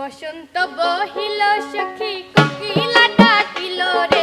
বসন্ত বহিল সখী কোকিলা ডাকিল রে।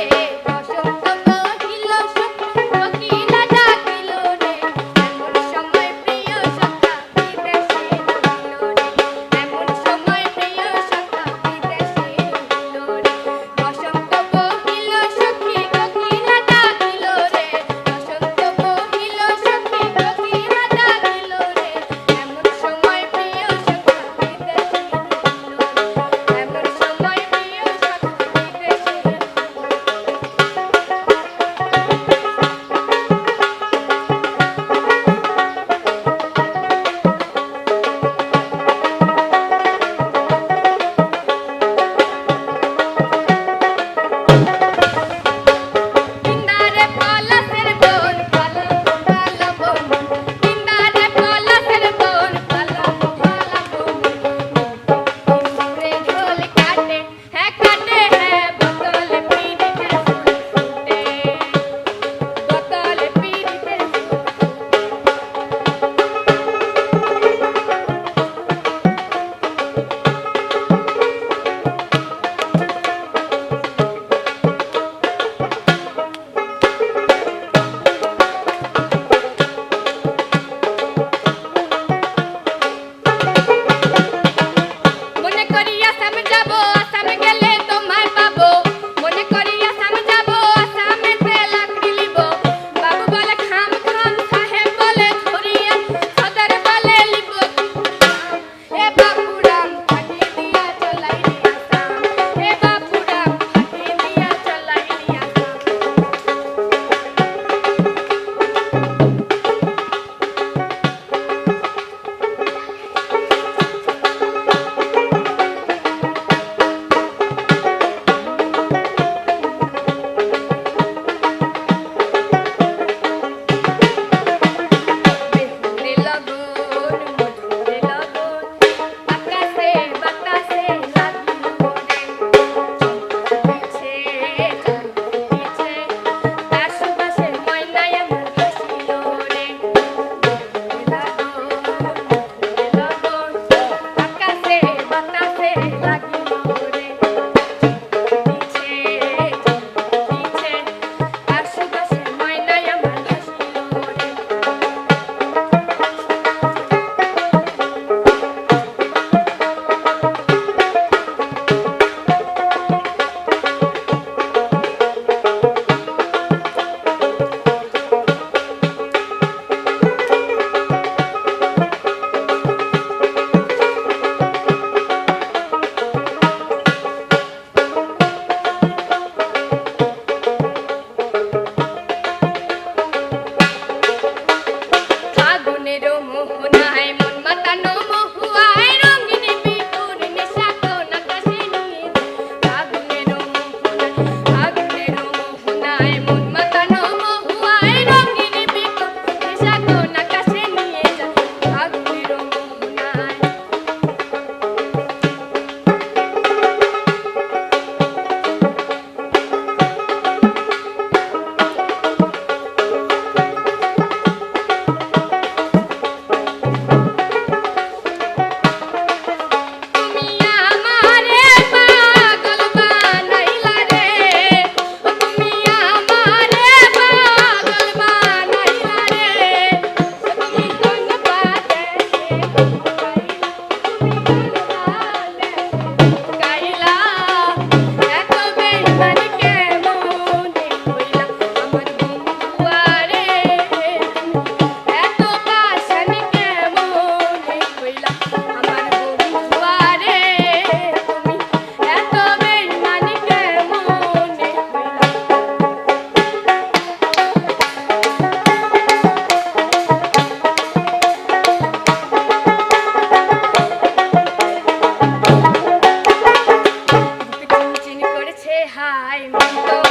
হাই মন্দ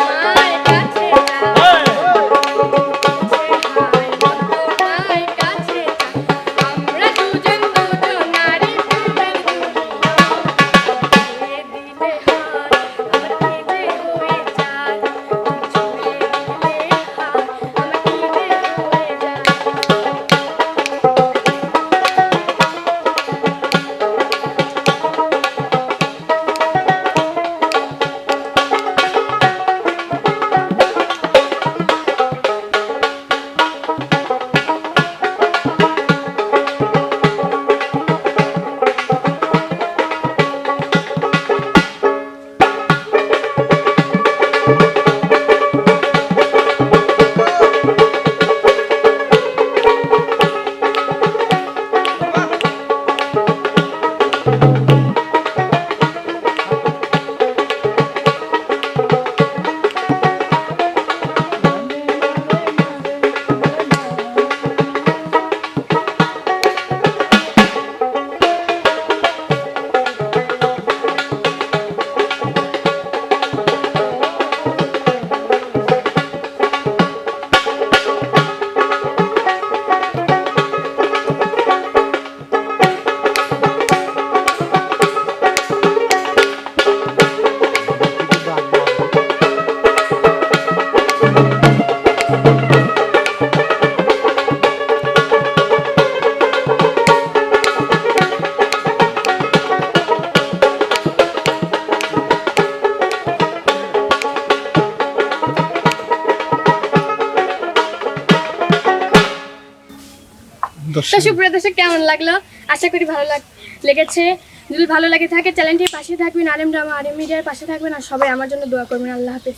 তো সুপ্রিয় দর্শক, কেমন লাগল? আশা করি ভালো লাগ লেগেছে। যদি ভালো লাগে থাকে চ্যানেলটির পাশে থাকবেন আলেম ড্রামা আলেম মিডিয়ার পাশে থাকবেন, আর সবাই আমার জন্য দোয়া করবেন। আল্লাহ হাফেজ।